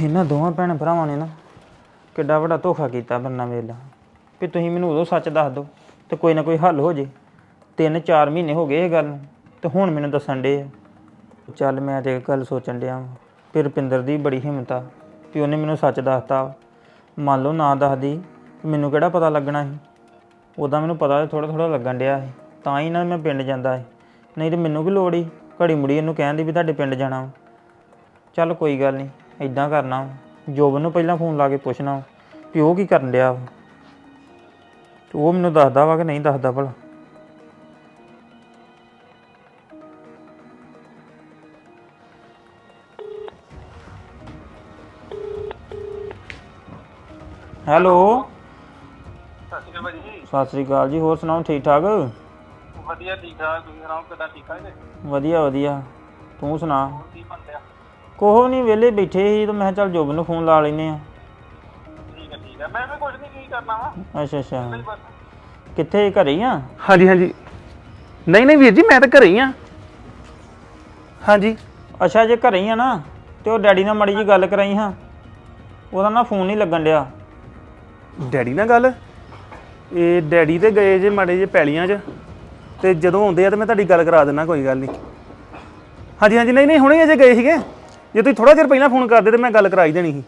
ਇਹਨਾਂ ਦੋਵਾਂ ਭੈਣ ਭਰਾਵਾਂ ਨੇ ਨਾ ਕਿੱਡਾ ਵੱਡਾ ਧੋਖਾ ਕੀਤਾ ਬੰਨਾ ਵੇਲਾ। ਵੀ ਤੁਸੀਂ ਮੈਨੂੰ ਉਦੋਂ ਸੱਚ ਦੱਸ ਦਿਓ ਤੇ ਕੋਈ ਨਾ ਕੋਈ ਹੱਲ ਹੋ ਜੇ। ਤਿੰਨ ਚਾਰ ਮਹੀਨੇ ਹੋ ਗਏ ਇਹ ਗੱਲ ਨੂੰ, ਤੇ ਹੁਣ ਮੈਨੂੰ ਦੱਸਣ ਡੇ ਆ। ਚੱਲ ਮੈਂ ਤੇ ਇੱਕ ਗੱਲ ਸੋਚਣ ਡਿਆ ਵਾਂ, ਵੀ ਰੁਪਿੰਦਰ ਦੀ ਬੜੀ ਹਿੰਮਤ ਆ, ਵੀ ਉਹਨੇ ਮੈਨੂੰ ਸੱਚ ਦੱਸਤਾ ਮੰਨ ਲਓ ਨਾ ਦੱਸਦੀ ਤੇ ਮੈਨੂੰ ਕਿਹੜਾ ਪਤਾ ਲੱਗਣਾ ਸੀ? ਉਦਾਂ ਮੈਨੂੰ ਪਤਾ ਥੋੜਾ ਥੋੜਾ ਲੱਗਣ ਡਿਆ ਸੀ, ਤਾਂ ਹੀ ਨਾ ਮੈਂ ਪਿੰਡ ਜਾਂਦਾ ਸੀ। ਨਹੀਂ ਤੇ ਮੈਨੂੰ ਵੀ ਲੋੜ ਹੀ ਘੜੀ ਮੁੜੀ ਇਹਨੂੰ ਕਹਿਣ ਦੀ ਵੀ ਤੁਹਾਡੇ ਪਿੰਡ ਜਾਣਾ ਵਾ। ਚੱਲ ਕੋਈ ਗੱਲ ਨਹੀਂ ਇਦਾਂ ਕਰਨਾ। ਵਾ। ਜੋਬਨ ਨੂੰ ਪਹਿਲਾਂ ਫੋਨ ਲਾ ਕੇ ਪੁੱਛਣਾ ਵਾ ਵੀ ਉਹ ਕੀ ਕਰਨ ਡਿਆ ਵਾ। ਤੇ ਉਹ ਮੈਨੂੰ ਦੱਸਦਾ ਵਾ ਕਿ ਨਹੀਂ ਦੱਸਦਾ ਭਲਾ। ਹੈਲੋ। ਸਤਿ ਸ਼੍ਰੀ ਅਕਾਲ ਜੀ। ਸਤਿ ਸ੍ਰੀ ਅਕਾਲ ਜੀ ਹੋਰ ਸੁਣਾਓ ਠੀਕ ਠਾਕ? ਵਧੀਆ ਠੀਕ ਠਾਕ। ਤੁਸੀਂ ਸੁਣਾਓ ਕਿੱਦਾਂ ਠੀਕ ਠਾਕ ਜੀ? ਵਧੀਆ ਵਧੀਆ। ਤੂੰ ਸੁਣਾ? ਹੋਰ ਕੀ ਕੋਹ ਨਹੀਂ ਵਿਹਲੇ ਬੈਠੇ ਸੀ ਤੇ ਮੈਂ ਕਿਹਾ ਚੱਲ ਜੋਬਨ ਨੂੰ ਫੋਨ ਲਾ ਲੈਨੇ ਆ ਠੀਕ ਹੈ ਠੀਕ ਹੈ। ਮੈਂ ਵੀ ਕੁਝ ਨਹੀਂ ਕੀ ਕਰਨਾ ਵਾ? ਅੱਛਾ ਅੱਛਾ। ਬਸ। ਕਿੱਥੇ ਘਰੇ ਹੀ ਆ? ਹਾਂਜੀ ਹਾਂਜੀ। ਨਹੀਂ ਨਹੀਂ ਵੀਰ ਜੀ ਮੈਂ ਤਾਂ ਘਰੇ ਹੀ ਆ। ਹਾਂਜੀ। ਅੱਛਾ ਜੇ ਘਰੇ ਹੀ ਆ ਨਾ ਤੇ ਉਹ ਡੈਡੀ ਨਾਲ ਮੜੀ ਜੀ ਗੱਲ ਕਰਾਈ ਹਾਂ। ਉਹਦਾ ਨਾ ਫੋਨ ਨਹੀਂ ਲੱਗਣ ਡਿਆ। ਡੈਡੀ ਨਾਲ ਗੱਲ? ਇਹ ਡੈਡੀ ਤੇ ਗਏ ਜੇ ਮਾੜੇ ਜੇ ਪੈਲੀਆਂ 'ਚ ਤੇ ਜਦੋਂ ਆਉਂਦੇ ਆ ਤੇ ਮੈਂ ਤੁਹਾਡੀ ਗੱਲ ਕਰਾ ਦਿੰਦਾ ਕੋਈ ਗੱਲ ਨਹੀਂ ਹਾਂਜੀ ਹਾਂਜੀ। ਨਹੀਂ ਨਹੀਂ ਹੁਣੇ ਅਜੇ ਗਏ ਸੀਗੇ। ਜੇ ਤੁਸੀਂ ਥੋੜਾ ਚਿਰ ਪਹਿਲਾਂ ਫੋਨ ਕਰਦੇ ਤੇ ਮੈਂ ਗੱਲ ਕਰਾਈ ਦੇਣੀ ਸੀ।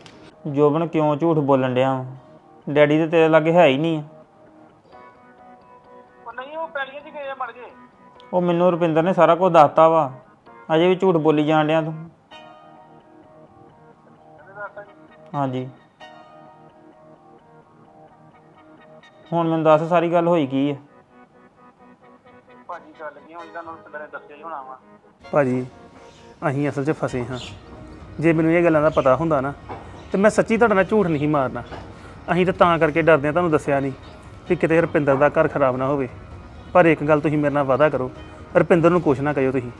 ਜੋਬਨ ਕਿਉਂ ਝੂਠ ਬੋਲਣ ਡਿਆ ਵਾਂ? ਡੈਡੀ ਤੇ ਤੇਰੇ ਲਾਗੇ ਹੈ ਹੀ ਨਹੀਂ ਆ। ਉਹ ਨਹੀਂ ਉਹ ਪੈਲੀਆਂ 'ਚ ਗਏ ਆ ਮੜ ਗਏ। ਉਹ ਮੈਨੂੰ ਰੁਪਿੰਦਰ ਨੇ ਸਾਰਾ ਕੁਝ ਦੱਸਤਾ ਵਾ। ਅਜੇ ਵੀ ਝੂਠ ਬੋਲੀ ਜਾਣ ਡਿਆ ਤੂੰ। ਹਾਂਜੀ। ਹੁਣ ਮੈਨੂੰ ਦੱਸ ਸਾਰੀ ਗੱਲ ਹੋਈ ਕੀ ਹੈ ਭਾਜੀ ਗੱਲ ਨਹੀਂ ਹੋਈ ਤੁਹਾਨੂੰ ਸਿੱਧੇ ਨੇ ਦੱਸਿਆ ਹੀ ਹੋਣਾ ਵਾ। ਭਾਜੀ ਅਸੀਂ ਅਸਲ 'ਚ ਫਸੇ ਹਾਂ। ਜੇ ਮੈਨੂੰ ਇਹ ਗੱਲਾਂ ਦਾ ਪਤਾ ਹੁੰਦਾ ਨਾ ਤੇ ਮੈਂ ਸੱਚੀ ਤੁਹਾਡੇ ਨਾਲ ਝੂਠ ਨਹੀਂ ਮਾਰਨਾ। ਅਸੀਂ ਤਾਂ ਤਾਂ ਕਰਕੇ ਡਰਦੇ ਹਾਂ ਤੁਹਾਨੂੰ ਦੱਸਿਆ ਨਹੀਂ ਕਿ ਕਿਤੇ ਰੁਪਿੰਦਰ ਦਾ ਘਰ ਖਰਾਬ ਨਾ ਹੋਵੇ। ਪਰ ਇੱਕ ਗੱਲ ਤੁਸੀਂ ਮੇਰੇ ਨਾਲ ਵਾਅਦਾ ਕਰੋ ਰੁਪਿੰਦਰ ਨੂੰ ਕੁਛ ਨਾ ਕਹਿਓ ਤੁਸੀਂ।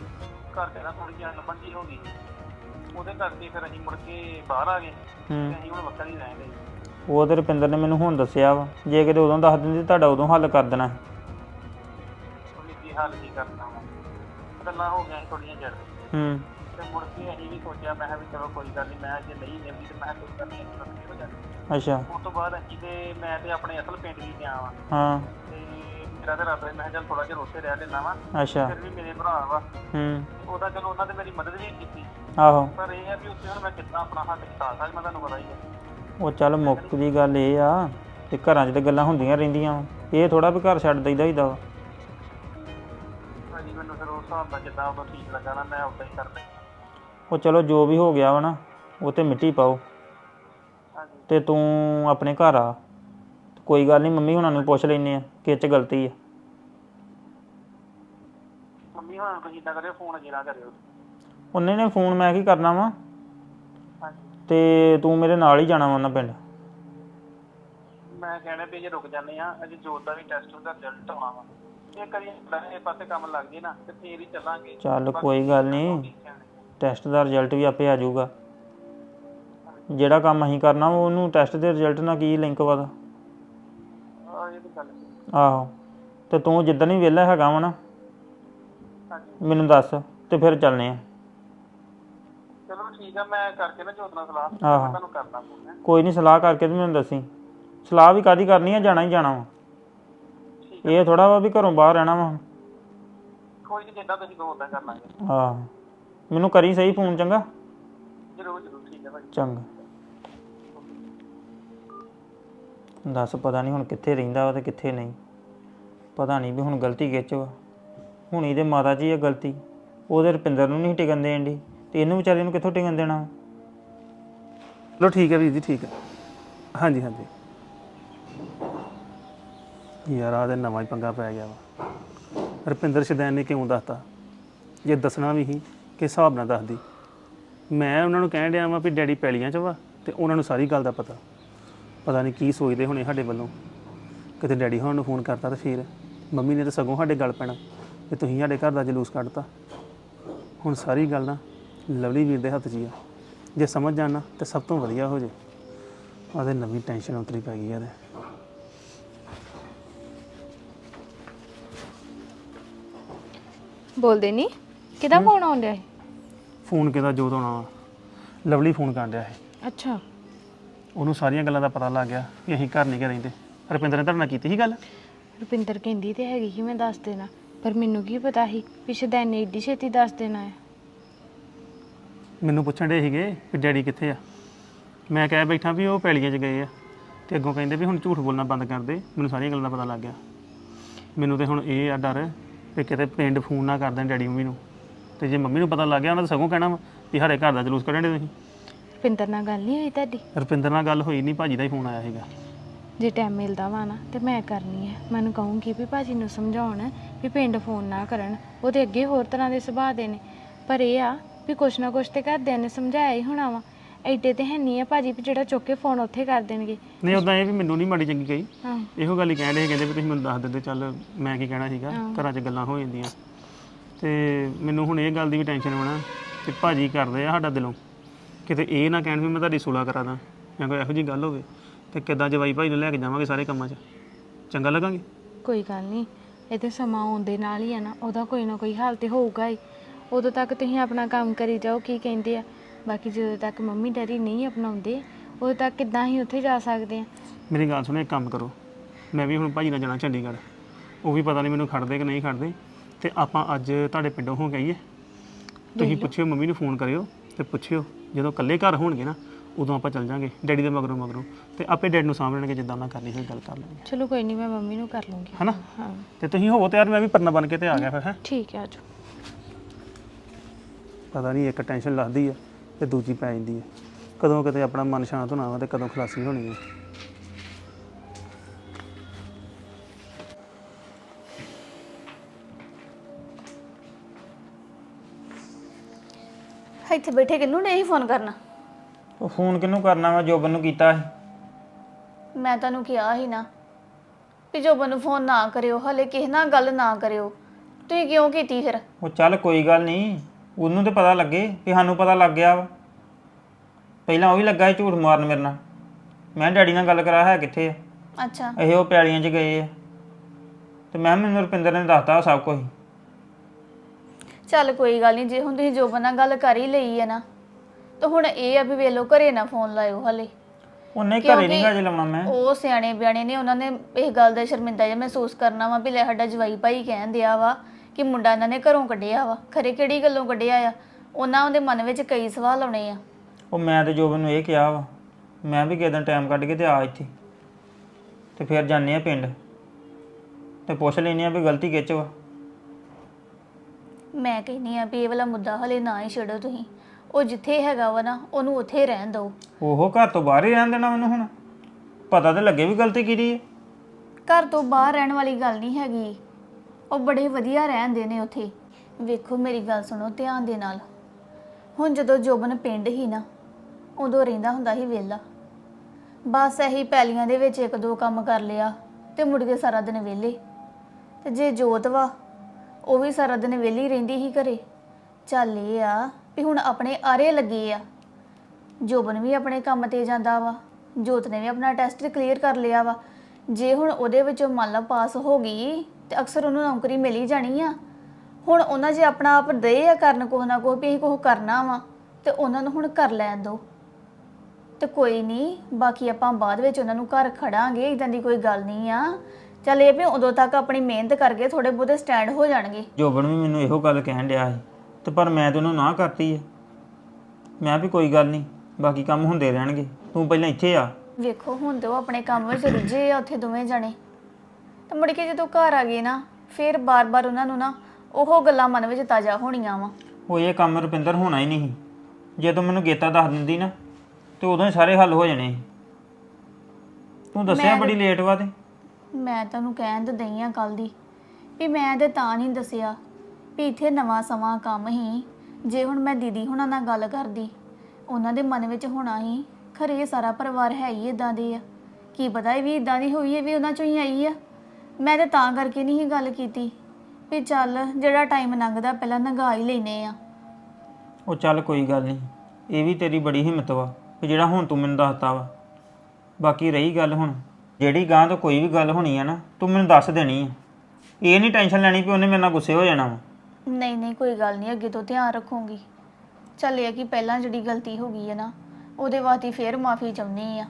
ਘਰ ਦੇ ਨਾਲ ਥੋੜੀ ਜਿਹੀ ਅਣਬੰਦੀ ਹੋ ਗਈ। ਉਹਦੇ ਕਰਕੇ ਫਿਰ ਅਸੀਂ ਮੁੜ ਕੇ ਬਾਹਰ ਆ ਗਏ। ਹੂੰ। ਤੇ ਅਸੀਂ ਹੁਣ ਵੱਖਰੇ ਹੀ ਰਹਿ ਗਏ ਉਹ ਤੇ ਰੁਪਿੰਦਰ ਨੇ ਮੈਨੂੰ ਹੁਣ ਦੱਸਿਆ ਵਾ ਜੇ ਕਿਤੇ ਉਦੋਂ ਦੱਸ ਦਿੰਦੀ ਤੁਹਾਡਾ ਉਦੋਂ ਹੱਲ ਕਰ ਦੇਣਾ। ਸੀ। ਉਹਨੇ ਕੀ ਹਾਲ ਕੀ ਕਰਨਾ। ਵਾ ਗੱਲਾਂ ਹੋ ਗਈਆਂ ਥੋੜੀਆਂ ਜੜ ਹੂੰ। ਤੇ ਮੁੜ ਕੇ ਅਸੀਂ ਵੀ ਸੋਚਿਆ ਮੈਂ ਕਿਹਾ ਵੀ ਚਲੋ ਕੋਈ ਗੱਲ ਨਹੀਂ ਮੈਂ ਜੇ ਨਹੀਂ ਨਿਭਦੀ ਤੇ ਮੈਂ ਕਿਹਾ ਕੋਈ ਗੱਲ ਨਹੀਂ ਅਸੀਂ ਵੱਖਰੇ ਹੋ ਜਾਣਾ ਅੱਛਾ। ਉਸ ਤੋਂ ਬਾਅਦ ਅਸੀਂ ਤੇ ਮੈਂ ਤੇ ਆਪਣੇ ਅਸਲ ਪਿੰਡ ਵੀ ਗਿਆ ਵਾਂ। ਹਾਂ। ਤੇ ਮੇਰਾ ਤੇ ਰੱਬ ਮੈਂ ਕਿਹਾ ਚੱਲ ਥੋੜਾ ਜਿਹਾ ਉੱਥੇ ਰਹਿ ਲੈਣਾ ਵਾ। ਅੱਛਾ। ਫਿਰ ਵੀ ਮੇਰੇ ਭਰਾ ਵਾ। ਹੂੰ। ਉਹਦਾ ਚਲੋ ਉਹਨਾਂ ਨੇ ਮੇਰੀ ਮਦਦ ਵੀ ਕੀਤੀ। ਆਹੋ। ਪਰ ਇਹ ਹੈ ਵੀ ਉੱਥੇ ਹੁਣ ਮੈਂ ਕਿੱਦਾਂ ਆਪਣਾ ਹੱਥ ਚਟਾ ਸਕਦਾ ਤੁਹਾਨੂੰ ਪਤਾ ਹੀ ਹੈ ਉਹ ਚੱਲ ਮੁੱਕ ਦੀ ਗੱਲ ਇਹ ਆ ਤੇ ਘਰਾਂ 'ਚ ਤੇ ਗੱਲਾਂ ਹੁੰਦੀਆਂ ਰਹਿੰਦੀਆਂ ਵਾਂ। ਇਹ ਥੋੜਾ ਵੀ ਘਰ ਛੱਡ ਦਈਦਾ ਹੀਦਾ ਵਾ। ਫਿਰ ਉਸ ਹਿਸਾਬ ਨਾਲ ਜਿੱਦਾਂ ਉਹ ਠੀਕ ਲੱਗਾ ਨਾ ਮੈਂ ਉਦਾਂ ਹੀ ਕਰ ਲਿਆ ਉਹ ਚਲੋ ਜੋ ਵੀ ਹੋ ਗਿਆ ਵਾ ਨਾ ਉਹ ਤੇ ਮਿੱਟੀ ਪਾਓ। ਹਾਂਜੀ। ਤੇ ਤੂੰ ਆਪਣੇ ਘਰ ਆ। ਕੋਈ ਗੱਲ ਨਹੀਂ ਮੰਮੀ ਹੁਣਾਂ ਨੂੰ ਪੁੱਛ ਲੈਨੇ ਆ ਕਿ ਇਹ 'ਚ ਗਲਤੀ ਆ। ਮੰਮੀ ਹੁਣ ਤੁਸੀਂ ਇਦਾਂ ਕਰਿਓ ਫੋਨ ਅਜੇ ਨਾ ਕਰਿਓ। ਉਹਨੇ ਨੇ ਫੋਨ ਮੈਂ ਕੀ ਕਰਨਾ ਵਾ? ਹਾਂਜੀ। ਤੇ ਤੂੰ ਮੇਰੇ ਨਾਲ ਹੀ ਜਾਣਾ ਵਾ ਉਹਨਾਂ ਪਿੰਡ। ਮੈਂ ਕਹਿਣਾ ਵੀ ਜੇ ਰੁਕ ਜਾਂਦੇ ਆ ਅਜੇ ਜੋਤ ਦਾ ਵੀ ਟੈਸਟ ਦਾ ਰਿਜ਼ਲਟ ਆਉਣਾ ਵਾ। ਇਹ ਕਰੀ ਇਹ ਪਾਸੇ ਕੰਮ ਲੱਗ ਜੇ ਨਾ ਤੇ ਫੇਰ ਹੀ ਚੱਲਾਂਗੇ ਚੱਲ ਕੋਈ ਗੱਲ ਨਹੀਂ ਟੈਸਟ ਦਾ ਰਿਜ਼ਲਟ ਵੀ ਆਪੇ ਆ ਜਾਊਗਾ ਜਿਹੜਾ ਕੰਮ ਅਸੀਂ ਕਰਨਾ ਵਾ ਉਹਨੂੰ ਟੈਸਟ ਦੇ ਰਿਜ਼ਲਟ ਨਾਲ ਕੀ ਲਿੰਕ ਵਾ ਉਹਦਾ? ਆ ਇਹ ਤਾਂ ਗੱਲ ਸਹੀ। ਆਹੋ ਤੇ ਤੂੰ ਜਿੱਦਣ ਹੀ ਵਿਹਲਾ ਹੈਗਾ ਵਾ ਨਾ ਹਾਂਜੀ ਮੈਨੂੰ ਦੱਸ ਤੇ ਫਿਰ ਚੱਲਨੇ ਆ ਚਲੋ ਠੀਕ ਆ ਮੈਂ ਕਰਕੇ ਨਾ ਜੋਤ ਨਾਲ ਸਲਾਹ ਫਿਰ ਆਹੋ। ਮੈਂ ਤੁਹਾਨੂੰ ਕਰਦਾ ਫੋਨ ਹੈਂ। ਕੋਈ ਨਹੀਂ ਸਲਾਹ ਕਰਕੇ ਤੇ ਮੈਨੂੰ ਦੱਸੀ ਸਲਾਹ ਵੀ ਕਾਦੀ ਕਰਨੀ ਆ ਜਾਣਾ ਹੀ ਜਾਣਾ ਵਾ ਇਹ ਥੋੜਾ ਵਾ ਵੀ ਘਰੋਂ ਬਾਹਰ ਰਹਿਣਾ ਵਾ। ਕੋਈ ਨਹੀਂ ਜਿੱਦਾਂ ਤੁਸੀਂ ਕਹੋ ਉਦਾਂ ਕਰ ਲਾਂਗੇ। ਆਹ ਮੈਨੂੰ ਕਰੀ ਸਹੀ ਫੋਨ ਚੰਗਾ? ਜਰੂਰ ਜਰੂਰ ਠੀਕ ਹੈ ਭਾਜੀ। ਚੰਗਾ। ਦੱਸ ਪਤਾ ਨਹੀਂ ਹੁਣ ਕਿੱਥੇ ਰਹਿੰਦਾ ਵਾ ਤੇ ਕਿੱਥੇ ਨਹੀਂ। ਪਤਾ ਨਹੀਂ ਵੀ ਹੁਣ ਗਲਤੀ ਕਿੱਚ ਵਾ। ਹੁਣ ਇਹਦੇ ਮਾਤਾ ਜੀ ਆ ਗਲਤੀ। ਉਹਦੇ ਰੁਪਿੰਦਰ ਨੂੰ ਨਹੀਂ ਟਿਕਣ ਦੇਣ ਦੀ ਤੇ ਇਹਨੂੰ ਵਿਚਾਰੇ ਨੂੰ ਕਿੱਥੋਂ ਟਿਕਣ ਦੇਣਾ? ਵਾ? ਚਲੋ ਠੀਕ ਹੈ ਵੀਰ ਜੀ ਠੀਕ ਹੈ। ਹਾਂਜੀ ਹਾਂਜੀ। ਯਾਰ ਆ ਤੇ ਨਵਾਂ ਹੀ ਪੰਗਾ ਪੈ ਗਿਆ ਵਾ। ਰੁਪਿੰਦਰ ਸ਼ਦੈਨ ਨੇ ਕਿਉਂ ਦੱਸਤਾ? ਜੇ ਦੱਸਣਾ ਵੀ ਸੀ ਕਿ ਹਿਸਾਬ ਨਾਲ ਦੱਸਦੀ? ਮੈਂ ਉਹਨਾਂ ਨੂੰ ਕਹਿਣ ਡਿਆ ਵਾਂ ਵੀ ਡੈਡੀ ਪੈਲੀਆਂ 'ਚ ਵਾ ਤੇ ਉਹਨਾਂ ਨੂੰ ਸਾਰੀ ਗੱਲ ਦਾ ਪਤਾ। ਪਤਾ ਨਹੀਂ ਕੀ ਸੋਚਦੇ ਹੋਣੇ ਸਾਡੇ ਵੱਲੋਂ। ਕਿਤੇ ਡੈਡੀ ਹੋਣ ਨੂੰ ਫੋਨ ਕਰਤਾ ਤੇ ਫਿਰ, ਮੰਮੀ ਨੇ ਤਾਂ ਸਗੋਂ ਸਾਡੇ ਗੱਲ ਪੈਣਾ ਕਿ ਤੁਸੀਂ ਸਾਡੇ ਘਰ ਦਾ ਜਲੂਸ ਕੱਢਤਾ। ਹੁਣ ਸਾਰੀ ਗੱਲ ਨਾ ਲਵਲੀ ਵੀਰ ਦੇ ਹੱਥ 'ਚ ਹੀ ਆ। ਜੇ ਸਮਝ ਜਾਣਾ ਤੇ ਸਭ ਤੋਂ ਵਧੀਆ ਹੋ ਜੇ। ਉਹਦੇ ਨਵੀਂ ਟੈਨਸ਼ਨ ਉਤਰੀ ਪੈ ਗਈ ਆ ਤੇ। ਬੋਲਦੇ ਨਹੀਂ ਕਿਹਦਾ ਫੋਨ ਆਉਣ ਡਿਆ ਹੈ ਫੋਨ ਕਿਹਦਾ ਜੋਤ ਆਉਣਾ ਵਾ। ਲਵਲੀ ਫੋਨ ਕਰਨ ਡਿਆ ਹੈ ਅੱਛਾ। ਉਹਨੂੰ ਸਾਰੀਆਂ ਗੱਲਾਂ ਦਾ ਪਤਾ ਲੱਗ ਗਿਆ ਕਿ ਅਸੀਂ ਘਰ ਨਹੀਂ ਗੇ ਰਹਿੰਦੇ। ਰੁਪਿੰਦਰ ਨੇ ਤੁਹਾਡੇ ਨਾਲ ਕੀਤੀ ਸੀ ਗੱਲ? ਰੁਪਿੰਦਰ ਕਹਿੰਦੀ ਤੇ ਹੈਗੀ ਕਿ ਮੈਂ ਦੱਸ ਦੇਣਾ। ਪਰ ਮੈਨੂੰ ਕੀ ਪਤਾ ਸੀ ਵੀ ਸ਼ਦੈਨੇ ਏਡੀ ਛੇਤੀ ਦੱਸ ਦੇਣਾ ਹੈ। ਮੈਨੂੰ ਪੁੱਛਣ ਦੇ ਸੀਗੇ ਕਿ ਡੈਡੀ ਕਿੱਥੇ ਆ? ਮੈਂ ਕਹਿ ਬੈਠਾ ਵੀ ਉਹ ਪੈਲੀਆਂ 'ਚ ਗਏ ਆ। ਤੇ ਅੱਗੋਂ ਕਹਿੰਦੇ ਵੀ ਹੁਣ ਝੂਠ ਬੋਲਣਾ ਬੰਦ ਕਰ ਦੇ। ਮੈਨੂੰ ਸਾਰੀਆਂ ਗੱਲਾਂ ਦਾ ਪਤਾ ਲੱਗ ਗਿਆ। ਮੈਨੂੰ ਤੇ ਹੁਣ ਇਹ ਆ ਡਰ ਕਿ ਕਿਤੇ ਪਿੰਡ ਫੋਨ ਨਾ ਕਰ ਦੇਣ ਡੈਡੀ ਮੰਮੀ ਨੂੰ। ਤੇ ਜੇ ਮੰਮੀ ਨੂੰ ਪਤਾ ਲੱਗ ਗਿਆ ਉਹਨਾਂ ਤਾਂ ਸਗੋਂ ਕਹਿਣਾ ਵਾ ਵੀ ਹਰੇ ਘਰ ਦਾ ਜਲੂਸ ਕੱਢਣ ਦੇ ਤੁਸੀਂ। ਰੁਪਿੰਦਰ ਨਾਲ ਗੱਲ ਨਹੀਂ ਹੋਈ ਤੁਹਾਡੀ? ਰੁਪਿੰਦਰ ਨਾਲ ਗੱਲ ਹੋਈ ਨਹੀਂ ਭਾਜੀ ਦਾ ਹੀ ਫੋਨ ਆਇਆ ਸੀਗਾ। ਜੇ ਟਾਈਮ ਮਿਲਦਾ ਵਾ ਨਾ ਤੇ ਮੈਂ ਕਰਨੀ ਹੈ ਮੈਨੂੰ ਕਹੂੰਗੀ ਵੀ ਭਾਜੀ ਨੂੰ ਸਮਝਾਉਣ ਵੀ ਪਿੰਡ ਫੋਨ ਨਾ ਕਰਨ। ਉਹ ਤੇ ਅੱਗੇ ਹੋਰ ਤਰ੍ਹਾਂ ਦੇ ਸੁਭਾਅ ਦੇ ਨੇ। ਪਰ ਇਹ ਆ ਵੀ ਕੁਛ ਨਾ ਕੁਛ ਤੇ ਘਰਦਿਆਂ ਨੇ ਸਮਝਾਇਆ ਹੀ ਹੋਣਾ ਵਾ। ਐਡੇ ਤੇ ਹੈ ਨਹੀਂ ਆ ਭਾਜੀ ਵੀ ਜਿਹੜਾ ਚੁੱਕ ਕੇ ਫੋਨ ਉੱਥੇ ਕਰ ਦੇਣਗੇ। ਨਹੀਂ ਉਦਾਂ ਇਹ ਵੀ ਮੈਨੂੰ ਨਹੀਂ ਮਾੜੀ ਚੰਗੀ ਗਈ ਹਾਂ। ਇਹੋ ਗੱਲ ਹੀ ਕਹਿੰਦੇ ਕਹਿੰਦੇ ਵੀ ਤੁਸੀਂ ਮੈਨੂੰ ਦੱਸ ਦਿੰਦੇ ਚੱਲ ਮੈਂ ਕੀ ਕਹਿਣਾ ਸੀਗਾ ਘਰਾਂ 'ਚ ਗੱਲਾਂ ਹੋ ਜਾਂਦੀਆਂ। ਤੇ ਮੈਨੂੰ ਹੁਣ ਇਹ ਗੱਲ ਦੀ ਵੀ ਟੈਨਸ਼ਨ ਬਣਾ ਕਿ ਭਾਜੀ ਕਰਦੇ ਆ ਸਾਡਾ ਦਿਲੋਂ। ਕਿਤੇ ਇਹ ਨਾ ਕਹਿਣ ਵੀ ਮੈਂ ਤੁਹਾਡੀ ਸੁਲਾ ਕਰਾ ਦਾਂ। ਜਾਂ ਕੋਈ ਇਹੋ ਜੀ ਗੱਲ ਹੋਵੇ ਤੇ ਕਿੱਦਾਂ ਜਵਾਈ ਭਾਈ ਨੂੰ ਲੈ ਕੇ ਜਾਵਾਂਗੇ ਸਾਰੇ ਕੰਮਾਂ 'ਚ? ਚੰਗਾ ਲੱਗਾਂਗੇ? ਕੋਈ ਗੱਲ ਨਹੀਂ ਇਹ ਤੇ ਸਮਾਂ ਆਉਣ ਦੇ ਨਾਲ ਹੀ ਆ ਨਾ ਉਹਦਾ ਕੋਈ ਨਾ ਕੋਈ ਹਾਲ ਤੇ ਹੋਊਗਾ ਹੀ। ਉਦੋਂ ਤੱਕ ਤੁਸੀਂ ਆਪਣਾ ਕੰਮ ਕਰੀ ਜਾਓ ਕੀ ਕਹਿੰਦੇ ਆ। ਬਾਕੀ ਜਦੋਂ ਤੱਕ ਮੰਮੀ ਡੈਡੀ ਨਹੀਂ ਅਪਣਾਉਂਦੇ ਉਦੋਂ ਤੱਕ ਕਿੱਦਾਂ ਹੀ ਉੱਥੇ ਜਾ ਸਕਦੇ ਆ ਮੇਰੀ ਗੱਲ ਸੁਣੋ ਇੱਕ ਕੰਮ ਕਰੋ। ਮੈਂ ਵੀ ਹੁਣ ਭਾਜੀ ਨਾਲ ਜਾਣਾ ਚੰਡੀਗੜ੍ਹ। ਉਹ ਵੀ ਪਤਾ ਨਹੀਂ ਮੈਨੂੰ ਖੜਦੇ ਕਿ ਨਹੀਂ ਖੜਦੇ। ਤੇ ਆਪਾਂ ਅੱਜ ਤੁਹਾਡੇ ਪਿੰਡੋਂ ਹੋ ਕੇ ਆਈਏ। ਤੁਸੀਂ ਪੁੱਛਿਓ ਮੰਮੀ ਨੂੰ ਫੋਨ ਕਰਿਓ ਤੇ ਪੁੱਛਿਓ। ਜਦੋਂ ਇਕੱਲੇ ਘਰ ਹੋਣਗੇ ਨਾ ਉਦੋਂ ਆਪਾਂ ਚੱਲ ਜਾਾਂਗੇ ਡੈਡੀ ਦੇ ਮਗਰੋਂ ਮਗਰੋਂ। ਤੇ ਆਪੇ ਡੈਡ ਨੂੰ ਸਾਂਭ ਲੈਣਗੇ ਜਿੱਦਾਂ ਉਹਨਾਂ ਕਰਨੀ ਹੋਈ ਗੱਲ ਕਰ ਲੈਣਗੇ ਚਲੋ ਕੋਈ ਨਹੀਂ ਮੈਂ ਮੰਮੀ ਨੂੰ ਕਰ ਲੂੰਗੀ। ਹਨਾ? ਹਾਂ। ਤੇ ਤੁਸੀਂ ਹੋਵੋ ਤਿਆਰ ਮੈਂ ਵੀ ਪਰਨਾ ਬਣ ਕੇ ਤੇ ਆ ਗਿਆ ਫਿਰ ਹੈ? ਠੀਕ ਹੈ ਆਜੋ ਪਤਾ ਨਹੀਂ ਇੱਕ ਟੈਨਸ਼ਨ ਲੱਗਦੀ ਆ। ਤੇ ਦੂਜੀ ਪੈ ਜਾਂਦੀ ਹੈ। ਕਦੋਂ ਕਿਤੇ ਆਪਣਾ ਮਨ ਸ਼ਾਂਤ ਹੋਣਾ ਵਾ ਤੇ ਕਦੋਂ ਖਲਾਸੀ ਹੋਣੀ ਹੈ ਇੱਥੇ ਬੈਠੇ ਕਿਹਨੂੰ ਨਹੀਂ ਫੋਨ ਕਰਨਾ? ਉਹ ਫੋਨ ਕਿਹਨੂੰ ਕਰਨਾ ਵਾ ਜੋਬਨ ਨੂੰ ਕੀਤਾ ਸੀ। ਮੈਂ ਤੁਹਾਨੂੰ ਕਿਹਾ ਸੀ ਨਾ ਵੀ ਜੋਬਨ ਨੂੰ ਫੋਨ ਨਾ ਕਰਿਓ ਹਲੇ ਕਿਸੇ ਨਾਲ ਗੱਲ ਨਾ ਕਰਿਓ। ਤੁਸੀਂ ਕਿਉਂ ਕੀਤੀ ਫਿਰ? ਉਹ ਚੱਲ ਕੋਈ ਗੱਲ ਨਹੀਂ ਉਹਨੂੰ ਤੇ ਪਤਾ ਲੱਗੇ ਵੀ ਸਾਨੂੰ ਪਤਾ ਲੱਗ ਗਿਆ ਵਾ। ਪਹਿਲਾਂ ਉਹ ਵੀ ਲੱਗਾ ਸੀ ਝੂਠ ਮਾਰਨ ਮੇਰੇ ਨਾਲ। ਮੈਂ ਡੈਡੀ ਨਾਲ ਗੱਲ ਕਰਾ ਹੈ ਕਿੱਥੇ ਆ? ਅੱਛਾ। ਇਹ ਉਹ ਪੈਲੀਆਂ 'ਚ ਗਏ ਆ। ਤੇ ਮੈਂ ਕਿਹਾ ਮੈਨੂੰ ਰੁਪਿੰਦਰ ਨੇ ਦੱਸਤਾ ਸਭ ਕੁਝ ਚੱਲ ਕੋਈ ਗੱਲ ਨਹੀਂ ਜੇ ਹੁਣ ਤੁਸੀਂ ਜੋਬਨ ਨਾਲ ਗੱਲ ਕਰ ਹੀ ਲਈ ਹੈ ਨਾ ਤਾਂ ਹੁਣ ਇਹ ਆ ਵੀ ਵੇਲੋ ਘਰੇ ਨਾ ਫੋਨ ਲਾਇਓ ਹਲੇ। ਉਹਨੇ ਘਰੇ ਨਹੀਂ ਗਾਜੇ ਲਾਉਣਾ ਮੈਂ। ਉਹ ਸਿਆਣੇ ਬਿਆਣੇ ਨੇ ਉਹਨਾਂ ਨੇ ਇਹ ਗੱਲ ਦਾ ਸ਼ਰਮਿੰਦਾ ਜਿਹਾ ਮਹਿਸੂਸ ਕਰਨਾ ਵਾ ਵੀ ਲੈ ਸਾਡਾ ਜਵਾਈ ਭਾਈ ਕਹਿਣ ਦਿਆ ਵਾ ਕਿ ਮੁੰਡਾ ਇਹਨਾਂ ਨੇ ਘਰੋਂ ਕੱਢਿਆ ਵਾ ਖਰੇ ਕਿਹੜੀ ਗੱਲੋਂ ਕੱਢਿਆ ਆ? ਉਹਨਾਂ ਦੇ ਮਨ ਵਿੱਚ ਕਈ ਸਵਾਲ ਆਉਣੇ ਆ। ਉਹ ਮੈਂ ਤੇ ਜੋਬਨ ਨੂੰ ਇਹ ਕਿਹਾ ਵਾ ਮੈਂ ਵੀ ਕਿਸੇ ਦਿਨ ਟਾਈਮ ਕੱਢ ਕੇ ਤੇ ਆ ਇੱਥੇ। ਤੇ ਫਿਰ ਜਾਂਦੇ ਆ ਪਿੰਡ। ਤੇ ਪੁੱਛ ਲੈਨੇ ਆ ਵੀ ਗਲਤੀ ਕਿੱਚ ਵਾ। ਮੈਂ ਕਹਿੰਨੀ ਆ ਵੀ ਇਹ ਵਾਲਾ ਮੁੱਦਾ ਹਲੇ ਨਾ ਹੀ ਛੱਡੋ ਤੁਸੀਂ। ਉਹ ਜਿੱਥੇ ਹੈਗਾ ਵਾ ਨਾ ਉਹਨੂੰ ਉੱਥੇ ਰਹਿਣ ਦਿਓ। ਉਹ ਘਰ ਤੋਂ ਬਾਹਰ ਹੀ ਰਹਿਣ ਦੇਣਾ ਮੈਨੂੰ ਹੁਣ। ਪਤਾ ਤੇ ਲੱਗੇ ਵੀ ਗਲਤੀ ਕੀਤੀ ਹੈ ਘਰ ਤੋਂ ਬਾਹਰ ਰਹਿਣ ਵਾਲੀ ਗੱਲ ਨਹੀਂ ਹੈਗੀ। ਉਹ ਬੜੇ ਵਧੀਆ ਰਹਿੰਦੇ ਨੇ ਉੱਥੇ। ਵੇਖੋ ਮੇਰੀ ਗੱਲ ਸੁਣੋ ਧਿਆਨ ਦੇ ਨਾਲ। ਹੁਣ ਜਦੋਂ ਜੋਬਨ ਪਿੰਡ ਹੀ ਨਾ, ਉਦੋਂ ਰਹਿੰਦਾ ਹੁੰਦਾ ਸੀ ਵਿਹਲਾ। ਬਸ ਇਹੀ ਪੈਲੀਆਂ ਦੇ ਵਿੱਚ ਇੱਕ ਦੋ ਕੰਮ ਕਰ ਲਿਆ ਤੇ ਮੁੜ ਕੇ ਸਾਰਾ ਦਿਨ ਵਿਹਲੇ। ਤੇ ਜੇ ਜੋਤ ਵਾ, ਉਹ ਵੀ ਸਾਰਾ ਦਿਨ ਵਿਹਲੀ ਰਹਿੰਦੀ ਹੀ ਘਰੇ। ਚੱਲ ਇਹ ਆ ਵੀ ਹੁਣ ਆਪਣੇ ਆਰੇ ਲੱਗੇ ਆ। ਜੋਬਨ ਵੀ ਆਪਣੇ ਕੰਮ ਤੇ ਜਾਂਦਾ ਵਾ, ਜੋਤ ਨੇ ਵੀ ਆਪਣਾ ਟੈਸਟ ਕਲੀਅਰ ਕਰ ਲਿਆ ਵਾ। ਜੇ ਹੁਣ ਉਹਦੇ ਵਿੱਚੋਂ ਮੰਨ ਲਾ ਪਾਸ ਹੋ ਗਈ ਤੇ ਅਕਸਰ ਉਹਨੂੰ ਨੌਕਰੀ ਮਿਲ ਹੀ ਜਾਣੀ ਆ। ਹੁਣ ਉਹਨਾਂ ਜੇ ਆਪਣਾ ਆਪ ਦੇ ਆ ਕਰਨ ਕੋਹ ਨਾ ਕੋਹ ਵੀ ਅਸੀਂ ਕੋਹ ਕਰਨਾ ਵਾ ਤੇ ਉਹਨਾਂ ਨੂੰ ਹੁਣ ਕਰ ਲੈਣ ਦਿਓ ਤੇ ਕੋਈ ਨਹੀਂ ਬਾਕੀ ਆਪਾਂ ਬਾਅਦ ਵਿੱਚ ਉਹਨਾਂ ਨੂੰ ਘਰ ਖੜਾਂਗੇ ਇਦਾਂ ਦੀ ਕੋਈ ਗੱਲ ਨਹੀਂ ਆ। ਚੱਲ ਇਹ ਵੀ ਉਦੋਂ ਤੱਕ ਆਪਣੀ ਮਿਹਨਤ ਕਰਕੇ ਥੋੜੇ ਬਹੁਤੇ ਸਟੈਂਡ ਹੋ ਜਾਣਗੇ। ਜੋਬਨ ਵੀ ਮੈਨੂੰ ਇਹੋ ਗੱਲ ਕਹਿਣ ਡਿਆ ਸੀ ਤੇ ਪਰ ਮੈਂ ਤੇ ਉਹਨੂੰ ਨਾ ਕਰਤੀ ਹੈ ਮੈਂ ਵੀ ਕੋਈ ਗੱਲ ਨਹੀਂ ਬਾਕੀ ਕੰਮ ਹੁੰਦੇ ਰਹਿਣਗੇ। ਤੂੰ ਪਹਿਲਾਂ ਇੱਥੇ ਆ। ਵੇਖੋ ਹੁਣ ਤੇ ਉਹ ਆਪਣੇ ਕੰਮ ਵਿੱਚ ਰੁੱਝੇ ਆ ਉੱਥੇ ਦੋਵੇਂ ਜਣੇ। ਤੇ ਮੁੜ ਕੇ ਜਦੋਂ ਘਰ ਆ ਗਏ ਨਾ ਫਿਰ ਬਾਰ-ਬਾਰ ਉਹਨਾਂ ਨੂੰ ਨਾ ਉਹ ਗੱਲਾਂ ਮਨ ਵਿੱਚ ਤਾਜ਼ਾ ਹੋਣੀਆਂ ਵਾ। ਉਹ ਇਹ ਕੰਮ ਰੁਪਿੰਦਰ ਹੋਣਾ ਹੀ ਨਹੀਂ ਸੀ। ਜੇ ਤੂੰ ਮੈਨੂੰ ਗੇਤਾ ਦੱਸ ਦਿੰਦੀ ਨਾ ਤੇ ਉਦੋਂ ਹੀ ਸਾਰੇ ਹੱਲ ਹੋ ਜਾਣੇ ਸੀ। ਤੂੰ ਦੱਸਿਆ ਬੜੀ ਲੇਟ ਵਾ ਤੇ? ਮੈਂ ਤੁਹਾਨੂੰ ਕਹਿਣ ਤੇ ਦਈ ਆ ਕੱਲ ਦੀ ਵੀ ਮੈਂ ਤੇ ਤਾਂ ਨਹੀਂ ਦੱਸਿਆ ਵੀ ਇੱਥੇ ਨਵਾਂ ਸਮਾਂ ਕੰਮ ਹੀ। ਜੇ ਹੁਣ ਮੈਂ ਦੀਦੀ ਹੁਣਾਂ ਨਾਲ ਗੱਲ ਕਰਦੀ ਉਹਨਾਂ ਦੇ ਮਨ ਵਿੱਚ ਹੋਣਾ ਹੀ ਖਰੇ ਇਹ ਸਾਰਾ ਪਰਿਵਾਰ ਹੈ ਹੀ ਇਦਾਂ ਦੇ ਆ। ਕੀ ਪਤਾ ਇਹ ਵੀ ਇਦਾਂ ਦੀ ਹੋਈ ਹੈ ਵੀ ਉਹਨਾਂ ਚੋਂ ਹੀ ਆਈ ਆ। ਮੈਂ ਤੇ ਤਾਂ ਕਰਕੇ ਨਹੀਂ ਇਹ ਗੱਲ ਕੀਤੀ ਵੀ ਚੱਲ ਜਿਹੜਾ ਟਾਈਮ ਲੰਘਦਾ ਪਹਿਲਾਂ ਨਗਾ ਹੀ ਲੈਨੇ ਆ। ਉਹ ਚੱਲ ਕੋਈ ਗੱਲ ਨਹੀਂ ਇਹ ਵੀ ਤੇਰੀ ਬੜੀ ਹਿੰਮਤ ਵਾ ਕਿ ਜਿਹੜਾ ਹੁਣ ਤੂੰ ਮੈਨੂੰ ਦੱਸਤਾ ਵਾ। ਬਾਕੀ ਰਹੀ ਗੱਲ ਹੁਣ ਜਿਹੜੀ ਗਾਂ ਤੋਂ ਕੋਈ ਵੀ ਗੱਲ ਹੋਣੀ ਆ ਨਾ ਤੂੰ ਮੈਨੂੰ ਦੱਸ ਦੇਣੀ ਆ। ਇਹ ਨਹੀਂ ਟੈਨਸ਼ਨ ਲੈਣੀ ਵੀ ਉਹਨੇ ਮੇਰੇ ਨਾਲ ਗੁੱਸੇ ਹੋ ਜਾਣਾ ਵਾ। ਨਹੀਂ ਨਹੀਂ ਕੋਈ ਗੱਲ ਨਹੀਂ ਅੱਗੇ ਤੋਂ ਧਿਆਨ ਰੱਖੂੰਗੀ। ਚੱਲ ਇਹ ਆ ਕਿ ਪਹਿਲਾਂ ਜਿਹੜੀ ਗਲਤੀ ਹੋ ਗਈ ਹੈ ਨਾ ਉਹਦੇ ਵਾਸਤੇ ਫੇਰ ਮਾਫੀ ਚਾਹੁੰਦੀ ਆ।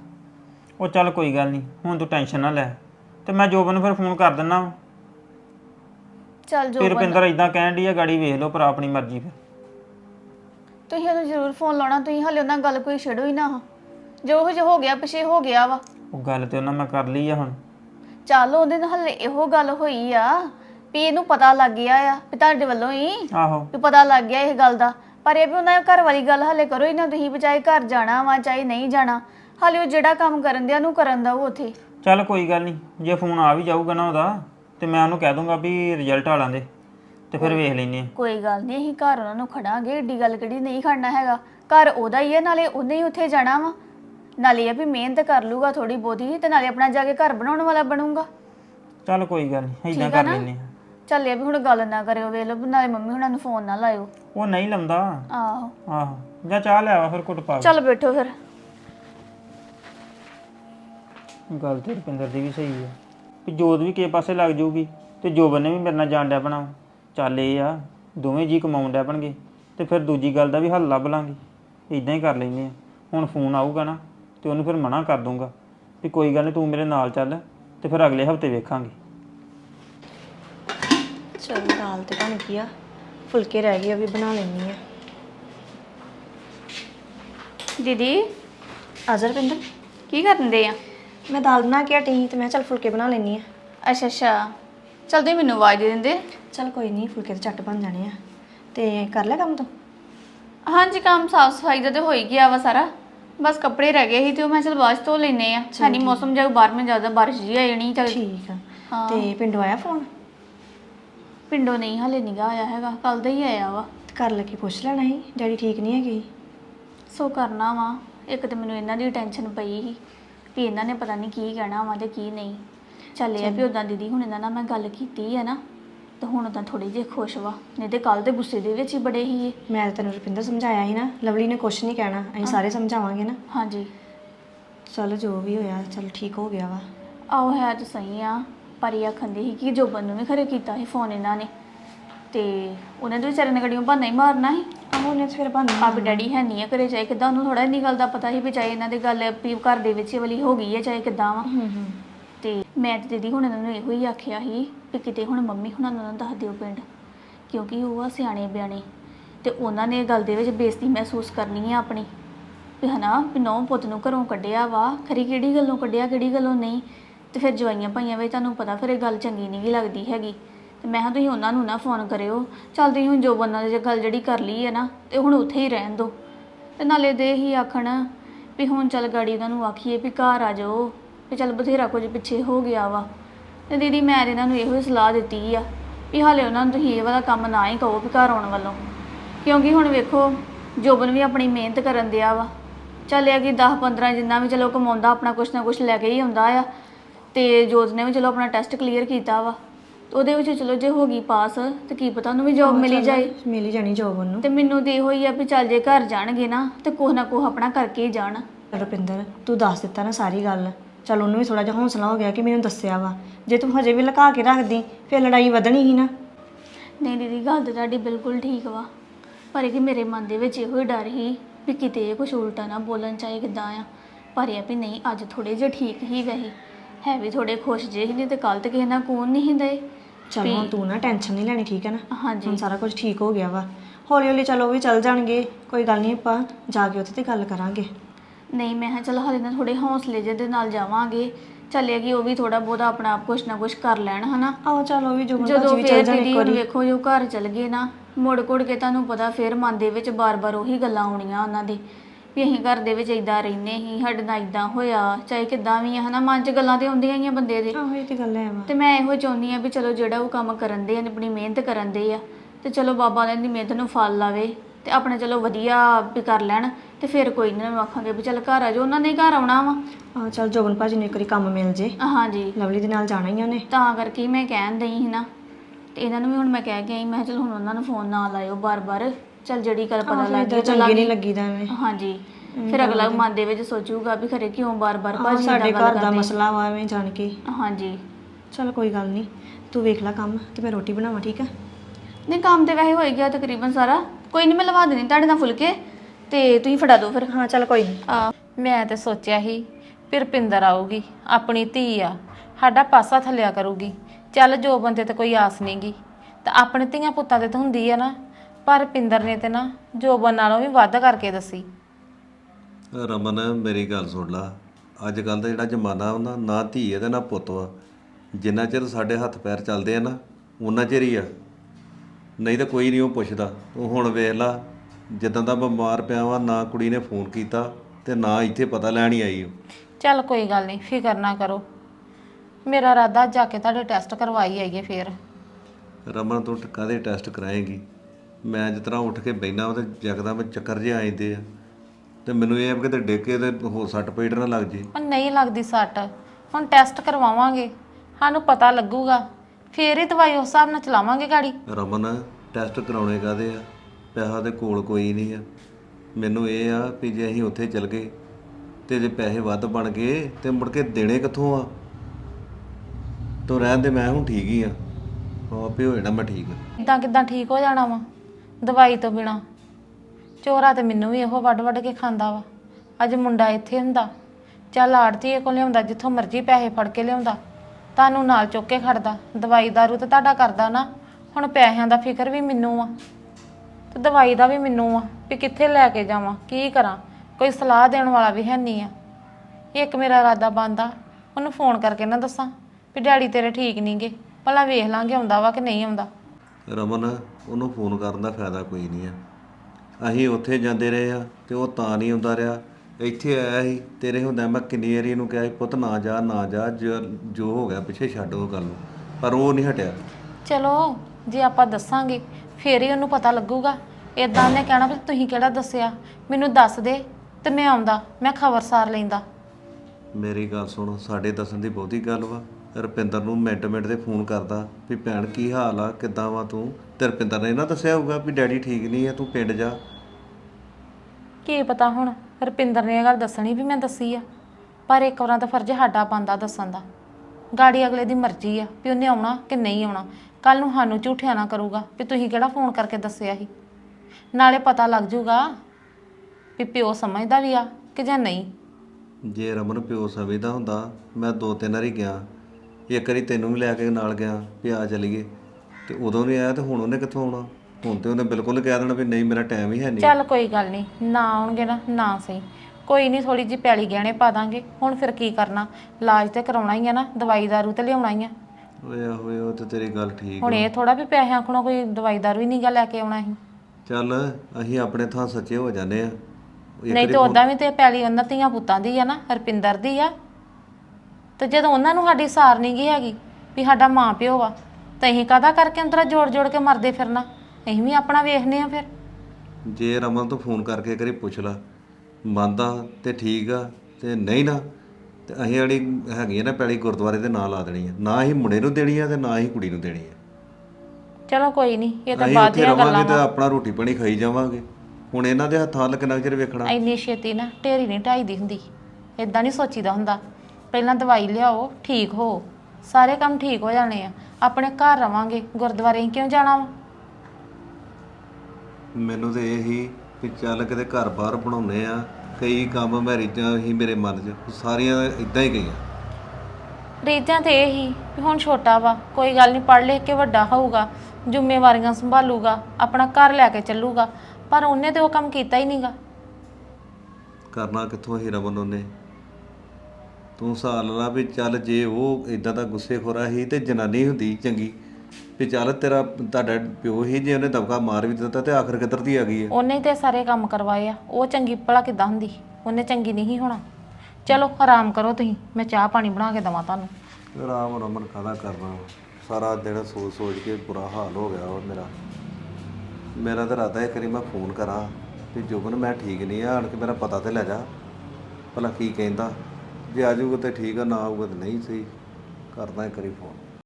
ਉਹ ਚੱਲ ਕੋਈ ਗੱਲ ਨਹੀਂ ਹੁਣ ਤੂੰ ਟੈਨਸ਼ਨ ਨਾ ਲੈ। ਤੇ ਮੈਂ ਜੋਬਨ ਨੂੰ ਫਿਰ ਫੋਨ ਕਰ ਦਿੰਦਾ ਵਾਂ। ਚੱਲ ਫਿਰ ਰੁਪਿੰਦਰ ਇਦਾਂ ਕਹਿਣ ਦੀ ਆ ਗਾੜੀ ਵੇਖ ਲਓ ਪਰ ਆਪਣੀ ਮਰਜ਼ੀ ਫਿਰ। ਤੁਸੀਂ ਉਹਨੂੰ ਜ਼ਰੂਰ ਫੋਨ ਲਾਉਣਾ ਤੁਸੀਂ ਹਲੇ ਉਹਨਾਂ ਨਾਲ ਗੱਲ ਕੋਈ ਛੇੜੋ ਹੀ ਨਾ ਜੋ ਕੁਝ ਹੋ ਗਿਆ ਪਿਛੇ ਹੋ ਗਿਆ ਵਾ। ਉਹ ਗੱਲ ਤੇ ਉਹਨਾਂ ਮੈਂ ਕਰ ਲਈ ਆ ਹੁਣ। ਚੱਲ ਉਹਦੇ ਨਾਲ ਹਲੇ ਇਹੋ ਗੱਲ ਹੋਈ ਆ ਵੀ ਇਹਨੂੰ ਪਤਾ ਲੱਗ ਗਿਆ ਆ ਵੀ ਤੁਹਾਡੇ ਵੱਲੋਂ ਹੀ ਆਹੋ। ਵੀ ਪਤਾ ਲੱਗ ਗਿਆ ਇਹ ਗੱਲ ਦਾ। ਪਰ ਇਹ ਵੀ ਉਹਨਾਂ ਘਰ ਵਾਲੀ ਗੱਲ ਹਲੇ ਕਰੋ ਹੀ ਨਾ ਤੁਸੀਂ ਚਾਹੇ ਘਰ ਜਾਣਾ ਵਾ ਚਾਹੇ ਨਹੀਂ ਜਾਣਾ। ਹਲੇ ਉਹ ਜਿਹੜਾ ਕੰਮ ਕਰਨ ਦਿਆ ਉਹਨੂੰ ਕਰਨ ਦਾ ਉਹ ਉੱਥੇ। ਚੱਲ ਕੋਈ ਗੱਲ ਨਹੀਂ ਜੇ ਫੋਨ ਆ ਵੀ ਜਾਊਗਾ ਨਾ ਉਹਦਾ ਤੇ ਮੈਂ ਉਹਨੂੰ ਕਹਿ ਦੂੰਗਾ ਵੀ ਰਿਜ਼ਲਟ ਆ ਲਾਂਦੇ ਤੇ ਫਿਰ ਵੇਖ ਲੈਨੇ ਆ। ਕੋਈ ਗੱਲ ਨਹੀਂ ਅਸੀਂ ਘਰ ਉਹਨਾਂ ਨੂੰ ਖੜਾਂਗੇ ਏਡੀ ਗੱਲ ਕਿਹੜੀ ਨਹੀਂ ਖੜਨਾ ਹੈਗਾ। ਘਰ ਉਹਦਾ ਹੀ ਹੈ ਨਾਲੇ ਉਹਨੇ ਹੀ ਉੱਥੇ ਜਾਣਾ ਵਾ। ਨਾਲੇ ਇਹ ਆ ਵੀ ਮਿਹਨਤ ਕਰ ਲੂਗਾ ਥੋੜੀ ਬਹੁਤੀ ਤੇ ਨਾਲੇ ਆਪਣਾ ਜਾ ਕੇ ਘਰ ਬਣਾਉਣ ਵਾਲਾ ਬਣੂਗਾ। ਚੱਲ ਕੋਈ ਗੱਲ ਨਹੀਂ ਇਦਾਂ ਕਰ? ਲੈਨੇ ਆ। ਚੱਲ ਇਹ ਵੀ ਹੁਣ ਗੱਲ ਨਾ ਕਰਿਓ ਵੇਖ ਲਓ ਨਾਲੇ ਮੰਮੀ ਹੁਣਾਂ ਨੂੰ ਫੋਨ ਨਾ ਲਾਇਓ। ਉਹ ਨਹੀਂ ਲੰਦਾ ਆਹੋ। ਆਹੋ ਜਾਂ ਚਾਹ ਲੈ ਆਵਾ ਫਿਰ ਕੁੱਟ ਪਾ ਚੱਲ ਬੈਠੋ ਫਿਰ। ਗੱਲ ਤੇ ਰੁਪਿੰਦਰ ਦੀ ਵੀ ਸਹੀ ਆ। ਵੀ ਜੋਤ ਵੀ ਕਿਸੇ ਪਾਸੇ ਲੱਗ ਜਾਊਗੀ ਤੇ ਜੋਬਨ ਨੇ ਵੀ ਮੇਰੇ ਨਾਲ ਜਾਣ ਡਿਆ ਬਣਾ। ਚੱਲ ਇਹ ਆ ਦੋਵੇਂ ਜੀ ਕਮਾਉਣ ਡਿਆ ਬਣਗੇ ਤੇ ਫਿਰ ਦੂਜੀ ਗੱਲ ਦਾ ਵੀ ਹੱਲ ਲੱਭ ਲਾਂਗੇ। ਇਦਾਂ ਹੀ ਕਰ ਲੈਨੇ ਆ। ਹੁਣ ਫੋਨ ਆਊਗਾ ਨਾ ਤੇ ਉਹਨੂੰ ਫਿਰ ਮਨਾ ਕਰ ਦੂੰਗਾ ਵੀ ਕੋਈ ਗੱਲ ਨਹੀਂ ਤੂੰ ਮੇਰੇ ਨਾਲ ਚੱਲ ਤੇ ਫਿਰ ਅਗਲੇ ਹਫ਼ਤੇ ਵੇਖਾਂਗੇ। ਚਲ ਦਾਲ ਤੇ ਬਣ ਗਈ ਆ। ਫੁਲਕੇ ਰਹਿ ਗਏ ਆ ਵੀ ਬਣਾ ਲੈਣੀ ਆ। ਦੀਦੀ? ਆਜ਼ਰ ਪਿੰਦਰ ਕੀ ਕਰਨ ਦੇ ਆ? ਮੈਂ ਦਾਲ ਬਣਾ ਕੇ ਹਟੀ ਸੀ ਤੇ ਮੈਂ ਚਲ ਫੁਲਕੇ ਬਣਾ ਲੈਣੀ ਆ ਅੱਛਾ ਅੱਛਾ। ਚੱਲ ਤੁਸੀਂ ਮੈਨੂੰ ਆਵਾਜ਼ ਦੇ ਦਿੰਦੇ। ਚਲ ਕੋਈ ਨਹੀਂ ਫੁਲਕੇ ਤੇ ਝੱਟ ਬਣ ਜਾਣੇ ਆ। ਤੇ ਕਰ ਲਿਆ ਕੰਮ ਤੂੰ? ਹਾਂਜੀ ਕੰਮ ਸਾਫ਼ ਸਫ਼ਾਈ ਦਾ ਤੇ ਹੋ ਹੀ ਗਿਆ ਵਾ ਸਾਰਾ। ਬਸ ਕੱਪੜੇ ਰਹਿ ਗਏ ਸੀ ਤੇ ਉਹ ਮੈਂ ਚਲ ਬਾਅਦ 'ਚ ਧੋ ਲੈਨੇ ਆ ਸਾਨੀ ਮੌਸਮ ਜਾਊ ਬਾਹਰ ਮੈਂ ਜ਼ਿਆਦਾ ਬਾਰਿਸ਼ ਜੀ ਆ ਜਾਣੀ ਚੱਲ। ਠੀਕ ਆ। ਹਾਂ। ਤੇ ਪਿੰਡੋਂ ਆਇਆ ਫੋਨ? ਪਿੰਡੋਂ ਨਹੀਂ ਹਲੇ ਨਿਗਾ ਆਇਆ ਹੈਗਾ। ਕੱਲ ਦਾ ਹੀ ਆਇਆ ਵਾ। ਕਰ ਲੱਗੇ ਪੁੱਛ ਲੈਣਾ ਸੀ ਡੈਡੀ ਠੀਕ ਨਹੀਂ ਹੈਗੇ ਸੋ ਕਰਨਾ ਵਾ। ਇੱਕ ਤੇ ਮੈਨੂੰ ਇਹਨਾਂ ਦੀ ਟੈਨਸ਼ਨ ਪਈ ਸੀ। ਵੀ ਇਹਨਾਂ ਨੇ ਪਤਾ ਨਹੀਂ ਕੀ ਕਹਿਣਾ ਵਾ ਤੇ ਕੀ ਨਹੀਂ। ਚੱਲ ਇਹ ਆ ਵੀ ਉਦਾਂ ਦੀਦੀ ਹੁਣ ਇਹਨਾਂ ਨਾਲ ਮੈਂ ਗੱਲ ਕੀਤੀ ਹੈ ਨਾ ਤੇ ਹੁਣ ਤਾਂ ਥੋੜੀ ਜਿਹੀ ਖੁਸ਼ ਵਾ। ਨਹੀਂ ਤੇ ਕੱਲ ਦੇ ਗੁੱਸੇ ਦੇ ਵਿੱਚ ਹੀ ਬੜੇ ਸੀ ਇਹ। ਮੈਂ ਤਾਂ ਤੈਨੂੰ ਰੁਪਿੰਦਰ ਸਮਝਾਇਆ ਸੀ ਨਾ ਲਵਲੀ ਨੇ ਕੁਛ ਨਹੀਂ ਕਹਿਣਾ ਅਸੀਂ ਸਾਰੇ ਸਮਝਾਵਾਂਗੇ ਨਾ। ਹਾਂਜੀ। ਚਲ ਜੋ ਵੀ ਹੋਇਆ ਚਲ ਠੀਕ ਹੋ ਗਿਆ ਵਾ। ਆਓ ਹੈ ਤਾਂ ਸਹੀ ਆ ਪਰ ਇਹ ਆਖੰਦੀ ਸੀ ਕਿ ਜੋਬਨ ਨੂੰ ਵੀ ਖਰੇ ਕੀਤਾ ਸੀ ਫੋਨ ਇਹਨਾਂ ਨੇ। ਤੇ ਉਹਨੇ ਤਾਂ ਵਿਚਾਰੇ ਨੇ ਗੜੀਆਂ ਬਹਾਨਾ ਹੀ ਮਾਰਨਾ ਸੀ। ਆਹੋ ਉਹਨੇ ਤਾਂ ਫਿਰ ਬਣ ਆ ਵੀ ਡੈਡੀ ਹੈ ਨਹੀਂ ਆ ਘਰੇ ਚਾਹੇ ਕਿਦਾਂ ਉਹਨੂੰ ਥੋੜਾ ਇੰਨੀ ਗੱਲ ਦਾ ਪਤਾ ਸੀ ਵੀ ਚਾਹੇ ਇਹਨਾਂ ਦੀ ਗੱਲ ਵੀ ਘਰ ਦੇ ਵਿੱਚ ਇਹ ਵਾਲੀ ਹੋ ਗਈ ਹੈ ਚਾਹੇ ਕਿਦਾਂ ਵਾ। ਹੂੰ ਹੂੰ। ਤੇ ਮੈਂ ਤੇ ਦੀਦੀ ਹੁਣ ਇਹਨਾਂ ਨੂੰ ਇਹੋ ਹੀ ਆਖਿਆ ਸੀ ਵੀ ਕਿਤੇ ਹੁਣ ਮੰਮੀ ਹੁਣਾਂ ਨੂੰ ਨਾ ਦੱਸ ਦਿਓ ਪਿੰਡ ਕਿਉਂਕਿ ਉਹ ਆ ਸਿਆਣੇ ਬਿਆਣੇ। ਤੇ ਉਹਨਾਂ ਨੇ ਇਹ ਗੱਲ ਦੇ ਵਿੱਚ ਬੇਇੱਜ਼ਤੀ ਮਹਿਸੂਸ ਕਰਨੀ ਆ ਆਪਣੀ ਵੀ ਹਨਾ ਵੀ ਨੌ ਪੁੱਤ ਨੂੰ ਘਰੋਂ ਕੱਢਿਆ ਵਾ ਖਰੀ ਕਿਹੜੀ ਗੱਲੋਂ ਕੱਢਿਆ ਕਿਹੜੀ ਗੱਲੋਂ ਨਹੀਂ। ਤੇ ਫਿਰ ਜਵਾਈਆਂ ਭਾਈਆਂ ਵਿੱਚ ਤੁਹਾਨੂੰ ਪਤਾ ਫਿਰ ਇਹ ਗੱਲ ਚੰਗੀ ਨਹੀਂ ਲੱਗਦੀ ਹੈਗੀ। ਤੇ ਮੈਂ ਕਿਹਾ ਤੁਸੀਂ ਉਹਨਾਂ ਨੂੰ ਨਾ ਫੋਨ ਕਰਿਓ। ਚੱਲ ਤੁਸੀਂ ਹੁਣ ਜੋ ਬੰਨਾਂ ਦੀ ਗੱਲ ਜਿਹੜੀ ਕਰ ਲਈ ਹੈ ਨਾ, ਤੇ ਹੁਣ ਉੱਥੇ ਹੀ ਰਹਿਣ ਦਿਓ। ਤੇ ਨਾਲੇ ਦੇ ਹੀ ਆਖਣ ਵੀ ਹੁਣ ਚੱਲ ਗਾੜੀ ਉਹਨਾਂ ਨੂੰ ਆਖੀਏ ਵੀ ਘਰ ਆ ਜਾਓ, ਵੀ ਚੱਲ ਬਥੇਰਾ ਕੁਝ ਪਿੱਛੇ ਹੋ ਗਿਆ ਵਾ। ਤੇ ਦੀਦੀ ਮੈਂ ਤਾਂ ਇਹਨਾਂ ਨੂੰ ਇਹੋ ਹੀ ਸਲਾਹ ਦਿੱਤੀ ਆ ਵੀ ਹਾਲੇ ਉਹਨਾਂ ਨੂੰ ਤੁਸੀਂ ਇਹ ਵਾਲਾ ਕੰਮ ਨਾ ਹੀ ਕਹੋ ਵੀ ਘਰ ਆਉਣ ਵੱਲੋਂ। ਕਿਉਂਕਿ ਹੁਣ ਵੇਖੋ, ਜੋਬਨ ਵੀ ਆਪਣੀ ਮਿਹਨਤ ਕਰਨ ਦਿਆ ਵਾ। ਚੱਲ ਇਹ ਕਿ 10 15 ਜਿੰਨਾ ਵੀ ਚਲੋ ਕਮਾਉਂਦਾ, ਆਪਣਾ ਕੁਛ ਨਾ ਕੁਛ ਲੈ ਕੇ ਹੀ ਆਉਂਦਾ ਆ। ਤੇ ਜੋਤ ਨੇ ਵੀ ਚਲੋ ਆਪਣਾ ਟੈਸਟ ਕਲੀਅਰ ਕੀਤਾ ਵਾ। ਤੇ ਉਹਦੇ ਵਿੱਚ ਚਲੋ ਜੇ ਹੋ ਗਈ ਪਾਸ ਤੇ ਕੀ ਪਤਾ ਉਹਨੂੰ ਵੀ ਜੋਬ ਮਿਲੀ ਜਾਏ। ਮਿਲ ਹੀ ਜਾਣੀ ਜੋਬ ਉਹਨੂੰ। ਤੇ ਮੈਨੂੰ ਤੇ ਇਹੋ ਹੀ ਆ ਵੀ ਚੱਲ ਜੇ ਘਰ ਜਾਣਗੇ ਨਾ ਤੇ ਕੁਛ ਨਾ ਕੁਛ ਆਪਣਾ ਕਰਕੇ ਹੀ ਜਾਣ। ਰੁਪਿੰਦਰ ਤੂੰ ਦੱਸ ਦਿੱਤਾ ਨਾ ਸਾਰੀ ਗੱਲ। ਚਲ ਉਹਨੂੰ ਵੀ ਥੋੜਾ ਜਿਹਾ ਹੌਸਲਾ ਹੋ ਗਿਆ ਕਿ ਮੈਨੂੰ ਦੱਸਿਆ ਵਾ। ਜੇ ਤੂੰ ਹਜੇ ਵੀ ਲੁਕਾ ਕੇ ਰੱਖਦੀ ਫਿਰ ਲੜਾਈ ਵਧਣੀ ਸੀ ਨਾ। ਨਹੀਂ ਦੀਦੀ ਗੱਲ ਤਾਂ ਤੁਹਾਡੀ ਬਿਲਕੁਲ ਠੀਕ ਵਾ। ਪਰ ਇਹ ਕਿ ਮੇਰੇ ਮਨ ਦੇ ਵਿੱਚ ਇਹੋ ਹੀ ਡਰ ਸੀ ਵੀ ਕਿਤੇ ਇਹ ਕੁਝ ਉਲਟਾ ਨਾ ਬੋਲਣ ਚਾਹੇ ਕਿਦਾਂ ਆ। ਪਰ ਇਹ ਆ ਵੀ ਨਹੀਂ ਅੱਜ ਥੋੜੇ ਜਿਹਾ ਠੀਕ ਹੀ ਗਏ। ਹੈ ਵੀ ਥੋੜੇ ਖੁਸ਼ ਜੇ ਸੀ ਨਹੀਂ ਤੇ ਕੱਲ ਤੇ ਕਿਸੇ ਨਾਲ ਕੋਣ ਨਹੀਂ ਦੇ ਚਲ ਹੁਣ ਤੂੰ ਨਾ ਟੈਨਸ਼ਨ ਨਹੀਂ ਲੈਣੀ ਠੀਕ ਹੈ ਨਾ? ਹਾਂਜੀ। ਹੁਣ ਸਾਰਾ ਕੁਝ ਠੀਕ ਹੋ ਗਿਆ ਵਾ। ਹੌਲੀ ਹੌਲੀ ਚਲੋ ਉਹ ਵੀ ਚੱਲ ਜਾਣਗੇ ਕੋਈ ਗੱਲ ਨਹੀਂ ਆਪਾਂ ਜਾ ਕੇ ਉੱਥੇ ਤੇ ਗੱਲ ਕਰਾਂਗੇ। ਨਹੀਂ ਮੈਂ ਕਿਹਾ ਚਲ ਹਾਲੇ ਨਾ ਥੋੜੇ ਹੌਸਲੇ ਜਿਹੇ ਦੇ ਨਾਲ ਜਾਵਾਂਗੇ। ਚੱਲਿਆ ਕਿ ਉਹ ਵੀ ਥੋੜਾ ਬਹੁਤਾ ਆਪਣਾ ਆਪ ਕੁਛ ਨਾ ਕੁਛ ਕਰ ਲੈਣ ਹਨਾ? ਆਓ ਚਲੋ ਵੀ ਜੋ ਜਦੋਂ ਵੀ ਫੇਰ ਚੱਲ ਜਾਣ ਦੀਦੀ ਇੱਕ ਹੁਣ ਵਾਰੀ। ਵੇਖੋ ਜੋ ਘਰ ਚਲ ਗਏ ਨਾ ਮੁੜ ਕੁੜ ਕੇ ਤੁਹਾਨੂੰ ਪਤਾ ਫੇਰ ਮਨ ਦੇ ਵਿੱਚ ਬਾਰ-ਬਾਰ ਉਹੀ ਗੱਲਾਂ ਆਉਣੀਆਂ ਉਹਨਾਂ ਦੇ। ਵੀ ਅਸੀਂ ਘਰ ਦੇ ਵਿੱਚ ਇਦਾਂ ਰਹਿੰਦੇ ਸੀ ਸਾਡੇ ਨਾਲ ਇਦਾਂ ਹੋਇਆ ਚਾਹੇ ਕਿਦਾਂ ਵੀ ਆ ਹਨਾ ਮਨ 'ਚ ਗੱਲਾਂ ਤੇ ਆਉਂਦੀਆਂ ਹੀ ਆ ਬੰਦੇ ਦੇ। ਆਹੋ ਇਹ ਤੇ ਗੱਲ ਹੈ ਵਾ। ਤੇ ਮੈਂ ਇਹੋ ਚਾਹੁੰਦੀ ਆ ਵੀ ਚਲੋ ਜਿਹੜਾ ਉਹ ਕੰਮ ਕਰਨ ਦੇ ਆ ਆਪਣੀ ਮਿਹਨਤ ਕਰਨ ਦੇ ਆ ਤੇ ਚਲੋ ਬਾਬਾ ਨੇ ਦੀ ਮਿਹਨਤ ਨੂੰ ਫਲ ਲਾਵੇ ਤੇ ਆਪਣਾ ਚਲੋ ਵਧੀਆ ਵੀ ਕਰ ਲੈਣ ਤੇ ਫਿਰ ਕੋਈ ਨੂੰ ਆਖਾਂਗੇ ਵੀ ਚੱਲ ਘਰ ਆ ਜਾਓ ਉਹਨਾਂ ਨੇ ਘਰ ਆਉਣਾ ਵਾ। ਆਹ ਚਲ ਜੋਬਨ ਭਾਜੀ ਨੂੰ ਇੱਕ ਵਾਰੀ ਕੰਮ ਮਿਲ ਜੇ। ਹਾਂਜੀ। ਲਵਲੀ ਦੇ ਨਾਲ ਜਾਣਾ ਹੀ ਆ ਉਹਨੇ। ਤਾਂ ਕਰਕੇ ਹੀ ਮੈਂ ਕਹਿਣ ਦਈ ਸੀ ਨਾ ਤੇ ਇਹਨਾਂ ਨੂੰ ਵੀ ਹੁਣ ਮੈਂ ਕਹਿ ਕੇ ਆਈ ਮੈਂ ਕਿਹਾ ਚਲ ਹੁਣ ਉਹਨਾਂ ਨੂੰ ਫੋਨ ਨਾ ਲਾਇਓ ਬਾਰ-ਬਾਰ। ਚਲ ਜਿਹੜੀ ਗੱਲ ਪਤਾ ਲੱਗ ਗਈ ਚੰਗੀ ਨਹੀਂ ਲੱਗੀਦਾ ਐਵੇਂ। ਹਾਂਜੀ ਫਿਰ ਅਗਲਾ ਮਨ ਦੇ ਵਿੱਚ ਸੋਚੂਗਾ ਵੀ ਖਰੇ ਕਿਉਂ ਬਾਰ-ਬਾਰ ਭਾਜੀ ਸਾਡੇ ਨਾਲ ਘਰ ਦਾ ਮਸਲਾ ਵਾ ਐਵੇਂ ਜਾਣ ਕੇ। ਹਾਂਜੀ। ਚਲ ਕੋਈ ਗੱਲ ਨਹੀਂ ਤੂੰ ਵੇਖ ਲੈ ਕੰਮ ਤੇ ਮੈਂ ਰੋਟੀ ਬਣਾਵਾਂ ਠੀਕ ਆ? ਨਹੀਂ ਕੰਮ ਤੇ ਵੈਸੇ ਹੋ ਹੀ ਗਿਆ ਤਕਰੀਬਨ ਸਾਰਾ। ਕੋਈ ਨਹੀਂ ਮੈਂ ਲਵਾ ਦੇਣੀ ਤੁਹਾਡੇ ਨਾਲ ਫੁਲਕੇ ਤੇ ਤੁਸੀਂ ਫੜਾ ਦਿਓ ਫਿਰ। ਹਾਂ ਚੱਲ ਕੋਈ ਨਹੀਂ। ਆ ਮੈਂ ਤੇ ਸੋਚਿਆ ਸੀ ਫਿਰ ਰੁਪਿੰਦਰ ਆਊਗੀ ਆਪਣੀ ਧੀ ਆ ਸਾਡਾ ਪਾਸਾ ਥੱਲਿਆ ਕਰੂਗੀ। ਚੱਲ ਜੋ ਬੰਦੇ ਤੇ ਕੋਈ ਆਸ ਨਹੀਂਗੀ ਤਾਂ ਆਪਣੇ ਧੀਆਂ ਪੁੱਤਾਂ ਤੇ ਤਾਂ ਹੁੰਦੀ ਆ ਨਾ। ਪਰ ਰੁਪਿੰਦਰ ਨੇ ਤੇ ਨਾ ਜੋਬਨ ਨਾਲੋਂ ਵੀ ਵੱਧ ਕਰਕੇ ਦੱਸੀ। ਰਮਨ ਮੇਰੀ ਗੱਲ ਸੁਣ ਲਾ। ਅੱਜ ਕੱਲ ਦਾ ਜਿਹੜਾ ਜ਼ਮਾਨਾ ਉਹਨਾਂ ਨਾ ਧੀ ਹੈ ਤੇ ਨਾ ਪੁੱਤ ਵਾ। ਜਿੰਨਾ ਚਿਰ ਸਾਡੇ ਹੱਥ ਪੈਰ ਚੱਲਦੇ ਆ ਨਾ ਉਹਨਾਂ ਚਿਰ ਹੀ ਆ। ਨਹੀਂ ਤਾਂ ਕੋਈ ਨਹੀਂ ਉਹ ਪੁੱਛਦਾ। ਤੂੰ ਹੁਣ ਵੇਖ ਲਾ ਜਦੋਂ ਦਾ ਬਿਮਾਰ ਪਿਆ ਵਾ ਨਾ ਕੁੜੀ ਨੇ ਫੋਨ ਕੀਤਾ ਤੇ ਨਾ ਇੱਥੇ ਪਤਾ ਲੈਣ ਹੀ ਆਈ ਉਹ ਚੱਲ ਕੋਈ ਗੱਲ ਨਹੀਂ ਫਿਕਰ ਨਾ ਕਰੋ। ਮੇਰਾ ਇਰਾਦਾ ਜਾ ਕੇ ਤੁਹਾਡੇ ਟੈਸਟ ਕਰਵਾਈ ਆਈਏ ਫੇਰ। ਰਮਨ ਤੂੰ ਕਾਹਦੇ ਟੈਸਟ ਕਰਾਏਂਗੀ? ਮੈਂ ਜਿਸ ਤਰ੍ਹਾਂ ਉੱਠ ਕੇ ਬੈਠਾ ਉਹ ਤੇ ਜਕਦਮ ਚੱਕਰ ਜਿਹਾ ਆ ਜਾਂਦੇ ਆ। ਤੇ ਮੈਨੂੰ ਇਹ ਆ ਵੀ ਕਿਤੇ ਡਿੱਗ ਕੇ ਤੇ ਹੋ ਸੱਟ ਪੇਟ ਨਾ ਲੱਗ ਜੇ। ਉਹ ਨਹੀਂ ਲੱਗਦੀ ਸੱਟ। ਹੁਣ ਟੈਸਟ ਕਰਵਾਵਾਂਗੇ। ਸਾਨੂੰ ਪਤਾ ਲੱਗੂਗਾ। ਫੇਰ ਹੀ ਦਵਾਈ ਉਸ ਹਿਸਾਬ ਨਾਲ ਚਲਾਵਾਂਗੇ ਗਾੜੀ। ਰਮਨ ਟੈਸਟ ਕਰਾਉਣੇ ਕਾਦੇ ਆ? ਪੈਸਾ ਦੇ ਕੋਲ ਕੋਈ ਨਹੀਂ ਆ। ਮੈਨੂੰ ਇਹ ਆ ਵੀ ਜੇ ਅਸੀਂ ਉੱਥੇ ਚਲ ਗਏ ਤੇ ਜੇ ਪੈਸੇ ਵੱਧ ਬਣ ਗਏ ਤੇ ਮੁੜ ਕੇ ਦੇਣੇ ਕਿੱਥੋਂ ਆ? ਤੂੰ ਰਹਿਣ ਦੇ ਮੈਂ ਹੁਣ ਠੀਕ ਹੀ ਆ। ਆਪੇ ਹੋ ਜਾਣਾ ਮੈਂ ਠੀਕ। ਇਦਾਂ ਕਿਦਾਂ ਠੀਕ ਹੋ ਜਾਣਾ ਵਾ? ਦਵਾਈ ਤੋਂ ਬਿਨਾ। ਚੋਰਾ ਤੇ ਮੈਨੂੰ ਵੀ ਇਹੋ ਵੱਡ ਵੱਡ ਕੇ ਖਾਂਦਾ ਵਾ। ਅੱਜ ਮੁੰਡਾ ਇੱਥੇ ਹੁੰਦਾ। ਚੱਲ ਆੜਤੀਏ ਕੋਲ ਲਿਆਉਂਦਾ, ਜਿੱਥੋਂ ਮਰਜ਼ੀ ਪੈਸੇ ਫੜ ਕੇ ਲਿਆਉਂਦਾ। ਤੁਹਾਨੂੰ ਨਾਲ ਚੁੱਕ ਕੇ ਖੜਦਾ। ਦਵਾਈ ਦਾਰੂ ਤੇ ਤੁਹਾਡਾ ਕਰਦਾ ਨਾ। ਹੁਣ ਪੈਸਿਆਂ ਦਾ ਫਿਕਰ ਵੀ ਮੈਨੂੰ ਆ। ਤੇ ਦਵਾਈ ਦਾ ਵੀ ਮੈਨੂੰ ਆ, ਵੀ ਕਿੱਥੇ ਲੈ ਕੇ ਜਾਵਾਂ, ਕੀ ਕਰਾਂ? ਕੋਈ ਸਲਾਹ ਦੇਣ ਵਾਲਾ ਵੀ ਹੈ ਨਹੀਂ ਆ। ਇੱਕ ਮੇਰਾ ਇਰਾਦਾ ਬੰਦਾ ਉਹਨੂੰ ਫੋਨ ਕਰਕੇ ਨਾ ਦੱਸਾਂ, ਵੀ ਡੈਡੀ ਤੇਰੇ ਠੀਕ ਨਹੀਂਗੇ ਭਲਾ ਵੇਖ ਲਾਂਗੇ ਆਉਂਦਾ ਵਾ ਕਿ ਨਹੀਂ ਆਉਂਦਾ। ਰਮਨ ਉਹਨੂੰ ਫੋਨ ਕਰਨ ਦਾ ਫਾਇਦਾ ਕੋਈ ਨਹੀਂ ਆ। ਅਸੀਂ ਉੱਥੇ ਜਾਂਦੇ ਰਹੇ ਆ ਤੇ ਉਹ ਤਾਂ ਨਹੀਂ ਆਉਂਦਾ ਰਿਹਾ। ਇੱਥੇ ਆਇਆ ਸੀ ਤੇਰੇ ਹੁੰਦਾ ਮੈਂ ਕਿੰਨੀ ਵਾਰੀ ਇਹਨੂੰ ਕਿਹਾ ਸੀ ਪੁੱਤ ਨਾ ਜਾ ਨਾ ਜਾ ਜੋ ਜੋ ਹੋ ਗਿਆ ਪਿੱਛੇ ਛੱਡ ਉਹ ਗੱਲ ਨੂੰ। ਪਰ ਉਹ ਨਹੀਂ ਹਟਿਆ। ਚਲੋ ਜੇ ਆਪਾਂ ਦੱਸਾਂਗੇ ਫੇਰ ਹੀ ਉਹਨੂੰ ਪਤਾ ਲੱਗੂਗਾ। ਇਦਾਂ ਉਹਨੇ ਕਹਿਣਾ ਵੀ ਤੁਸੀਂ ਕਿਹੜਾ ਦੱਸਿਆ? ਮੈਨੂੰ ਦੱਸ ਦੇ ਤੇ ਮੈਂ ਆਉਂਦਾ ਮੈਂ ਖਬਰਸਾਰ ਲੈਂਦਾ। ਮੇਰੀ ਗੱਲ ਸੁਣ ਸਾਡੇ ਦੱਸਣ ਦੀ ਬਹੁਤੀ ਗੱਲ ਵਾ। ਰੁਪਿੰਦਰ ਨੂੰ ਮਿੰਟ ਮਿੰਟ ਤੇ ਫੋਨ ਕਰਦਾ ਵੀ ਭੈਣ ਕੀ ਹਾਲ ਆ ਕਿੱਦਾਂ ਵਾ ਤੂੰ? ਤੇ ਰੁਪਿੰਦਰ ਨੇ ਨਾ ਦੱਸਿਆ ਹੋਊਗਾ ਵੀ ਡੈਡੀ ਠੀਕ ਨਹੀਂ ਆ ਤੂੰ ਪਿੰਡ ਜਾ। ਕੀ ਪਤਾ ਹੁਣ? ਰੁਪਿੰਦਰ ਨੇ ਇਹ ਗੱਲ ਦੱਸਣੀ ਵੀ ਮੈਂ ਦੱਸੀ ਆ। ਪਰ ਇੱਕ ਵਾਰਾਂ ਤਾਂ ਫਰਜ਼ ਸਾਡਾ ਬੰਦਾ ਦੱਸਣ ਦਾ। ਗਾੜੀ ਅਗਲੇ ਦੀ ਮਰਜ਼ੀ ਆ ਵੀ ਉਹਨੇ ਆਉਣਾ ਕਿ ਨਹੀਂ ਆਉਣਾ। ਕੱਲ ਨੂੰ ਸਾਨੂੰ ਝੂਠਿਆ ਨਾ ਕਰੂਗਾ ਵੀ ਤੁਸੀਂ ਕਿਹੜਾ ਫੋਨ ਕਰਕੇ ਦੱਸਿਆ ਸੀ। ਨਾਲੇ ਪਤਾ ਲੱਗ ਜੂਗਾ ਵੀ ਪਿਓ ਸਮਝਦਾ ਵੀ ਆ ਕਿ ਜਾਂ ਨਹੀਂ। ਜੇ ਰਮਨ ਪਿਓ ਸਮਝਦਾ ਹੁੰਦਾ ਮੈਂ ਦੋ ਤਿੰਨ ਵਾਰੀ ਗਿਆ। ਇੱਕ ਵਾਰੀ ਤੈਨੂੰ ਵੀ ਲੈ ਕੇ ਨਾਲ ਗਿਆ ਵੀ ਆ ਚਲੀਏ। ਤੇ ਉਦੋਂ ਨਹੀਂ ਆਇਆ ਤੇ ਹੁਣ ਉਹਨੇ ਕਿੱਥੋਂ ਆਉਣਾ? ਹੁਣ ਤੇ ਉਹਨੇ ਬਿਲਕੁਲ ਕਹਿ ਦੇਣਾ ਵੀ ਨਹੀਂ ਮੇਰਾ ਟਾਈਮ ਹੀ ਹੈ ਨਹੀਂ। ਚੱਲ ਕੋਈ ਗੱਲ ਨਹੀਂ ਨਾ ਆਉਣਗੇ ਨਾ ਨਾ ਸਹੀ। ਕੋਈ ਨਹੀਂ ਥੋੜੀ ਜਿਹੀ ਪੈਲੀ ਗਹਿਣੇ ਪਾ ਦਾਂਗੇ। ਹੁਣ ਫਿਰ ਕੀ ਕਰਨਾ? ਇਲਾਜ ਤੇ ਕਰਾਉਣਾ ਹੀ ਆ ਨਾ ਦਵਾਈ ਦਾਰੂ ਤੇ ਲਿਆਉਣਾ ਹੀ ਆ। ਓਏ ਹੋਏ ਉਹ ਤੇ ਤੇਰੀ ਗੱਲ ਠੀਕ ਹੁਣ ਇਹ ਥੋੜਾ ਵੀ ਪੈਸੇ ਆਖਣੋਂ ਕੋਈ ਦਵਾਈ ਦਾਰੂ ਹੀ ਨਹੀਂ ਗਾ ਲੈ ਕੇ ਆਉਣਾ ਸੀ ਚੱਲ ਅਸੀਂ ਆਪਣੇ ਥਾਂ ਸੱਚੇ ਹੋ ਜਾਂਦੇ ਆ। ਨਹੀਂ ਤੇ ਉਦਾਂ ਵੀ ਤੇ ਪੈਲੀ ਉਹਨਾਂ ਧੀਆਂ ਪੁੱਤਾਂ ਦੀ ਆ ਨਾ ਹਰਪਿੰਦਰ ਦੀ ਆ। ਤੇ ਜਦੋਂ ਉਹਨਾਂ ਨੂੰ ਸਾਡੀ ਸਾਰ ਨਹੀਂ ਗਈ ਹੈਗੀ ਵੀ ਸਾਡਾ ਮਾਂ ਪਿਓ ਵਾ ਤਾਂ ਅਸੀਂ ਕਾਹਦਾ ਕਰਕੇ ਅੰਤਰਾ ਜੋੜ ਜੋੜ ਕੇ ਮਰਦੇ ਫਿਰਨਾ? ਅਸੀਂ ਵੀ ਆਪਣਾ ਵੇਖਨੇ ਆ ਫਿਰ। ਜੇ ਰਮਨ ਤੋਂ ਫੋਨ ਕਰਕੇ ਕਰੀ ਪੁੱਛ ਲਾ ਮੰਨਦਾ ਤੇ ਠੀਕ ਆ ਤੇ ਨਹੀਂ ਨਾ ਤੇ ਅਸੀਂ ਜਿਹੜੀ ਹੈਗੀ ਆ ਨਾ ਪੈਲੀ ਗੁਰਦੁਆਰੇ ਦੇ ਨਾਂ ਲਾ ਦੇਣੀ ਆ। ਨਾ ਹੀ ਮੁੰਡੇ ਨੂੰ ਦੇਣੀ ਆ ਤੇ ਨਾ ਹੀ ਕੁੜੀ ਨੂੰ ਦੇਣੀ ਆ। ਚਲੋ ਕੋਈ ਨਹੀਂ ਇਹ ਤਾਂ ਅਸੀਂ ਬਾਅਦ ਉੱਥੇ ਦੀਆਂ ਗੱਲਾਂ ਰਵਾਂਗੇ ਤੇ ਆਪਣਾ ਰੋਟੀ ਪਾਣੀ ਖਾਈ ਜਾਵਾਂਗੇ। ਹੁਣ ਇਹਨਾਂ ਦੇ ਹੱਥਾਂ ਵੱਲ ਕਿੰਨਾ ਕੁ ਚਿਰ ਵੇਖਣਾ? ਇੰਨੀ ਛੇਤੀ ਨਾ ਢੇਰੀ ਨਹੀਂ ਢਾਈਦੀ ਹੁੰਦੀ। ਇਦਾਂ ਨਹੀਂ ਸੋਚੀਦਾ ਹੁੰਦਾ। ਪਹਿਲਾਂ ਦਵਾਈ ਲਿਆਓ ਠੀਕ ਹੋ। ਸਾਰੇ ਕੰਮ ਠੀਕ ਹੋ ਜਾਣੇ ਆ। ਆਪਣੇ ਘਰ ਰਵਾਂਗੇ। ਗੁਰਦੁਆਰੇ ਹੀ ਕਿਉਂ ਜਾਣਾ ਵਾ? ਮੈਨੂੰ ਤੇ ਇਹ ਹੀ ਵੀ ਚੱਲ ਕਿਤੇ ਘਰ-ਬਾਰ ਬਣਾਉਨੇ ਆ। ਕਈ ਕੰਮ ਮੈਰਿਜਾਂ ਹੀ ਮੇਰੇ ਮਨ 'ਚ ਸਾਰੀਆਂ ਇਦਾਂ ਹੀ ਗਈਆਂ। ਰੀਤਾਂ ਤੇ ਇਹ ਵੀ ਹੁਣ ਛੋਟਾ ਵਾ। ਕੋਈ ਗੱਲ ਨਹੀਂ ਪੜ੍ਹ ਲਿਖ ਕੇ ਵੱਡਾ ਹੋਊਗਾ ਜ਼ਿੰਮੇਵਾਰੀਆਂ ਸੰਭਾਲੂਗਾ ਆਪਣਾ ਘਰ ਲੈ ਕੇ ਚੱਲੂਗਾ। ਪਰ ਉਹਨੇ ਤੇ ਉਹ ਕੰਮ ਕੀਤਾ ਹੀ ਨਹੀਂਗਾ ਕਰਨਾ ਕਿੱਥੋਂ ਹੀ ਰਮਨ ਉਹਨੇ? ਤੂੰ ਸਾਲ ਲਾ ਵੀ ਚੱਲ ਜੇ ਉਹ ਇਦਾਂ ਦਾ ਗੁੱਸੇ ਖੋਰਾ ਸੀ ਤੇ ਜਨਾਨੀ ਹੁੰਦੀ ਚੰਗੀ ਵੀ ਚੱਲ ਤੇਰਾ ਤੁਹਾਡਾ ਪਿਓ ਹੀ ਜੇ ਉਹਨੇ ਦਬਕਾ ਮਾਰ ਵੀ ਦਿੱਤਾ ਤੇ ਆਖਰ ਕਿੱਧਰ ਦੀ ਆ ਗਈ ਹੈ ਉਹਨੇ ਤੇ ਸਾਰੇ ਕੰਮ ਕਰਵਾਏ ਆ ਉਹ ਚੰਗੀ ਭਲਾ ਕਿਦਾਂ ਹੁੰਦੀ? ਉਹਨੇ ਚੰਗੀ ਨਹੀਂ ਹੋਣਾ। ਚਲੋ ਆਰਾਮ ਕਰੋ ਤੁਸੀਂ ਮੈਂ ਚਾਹ ਪਾਣੀ ਬਣਾ ਕੇ ਦਵਾਂ ਤੁਹਾਨੂੰ। ਰਾਮ ਰਮਨ ਕਾਹਦਾ ਕਰਨਾ ਸਾਰਾ ਦਿਨ ਸੋਚ ਸੋਚ ਕੇ ਬੁਰਾ ਹਾਲ ਹੋ ਗਿਆ ਉਹ ਮੇਰਾ। ਮੇਰਾ ਤਾਂ ਇਰਾਦਾ ਹੈ ਕਰੀ ਮੈਂ ਫੋਨ ਕਰਾਂ ਵੀ ਜੁਗਨ ਮੈਂ ਠੀਕ ਨਹੀਂ ਆ ਆਣ ਕੇ ਮੇਰਾ ਪਤਾ ਤੇ ਲੈ ਜਾ। ਭਲਾ ਕੀ ਕਹਿੰਦਾ? ਜੇ ਆ ਜਾਊਗਾ ਤਾਂ ਠੀਕ ਆ, ਨਾ ਆਊਗਾ ਤਾਂ ਨਹੀਂ ਸਹੀ। ਕਰਦਾ ਇੱਕ ਵਾਰੀ ਫੋਨ।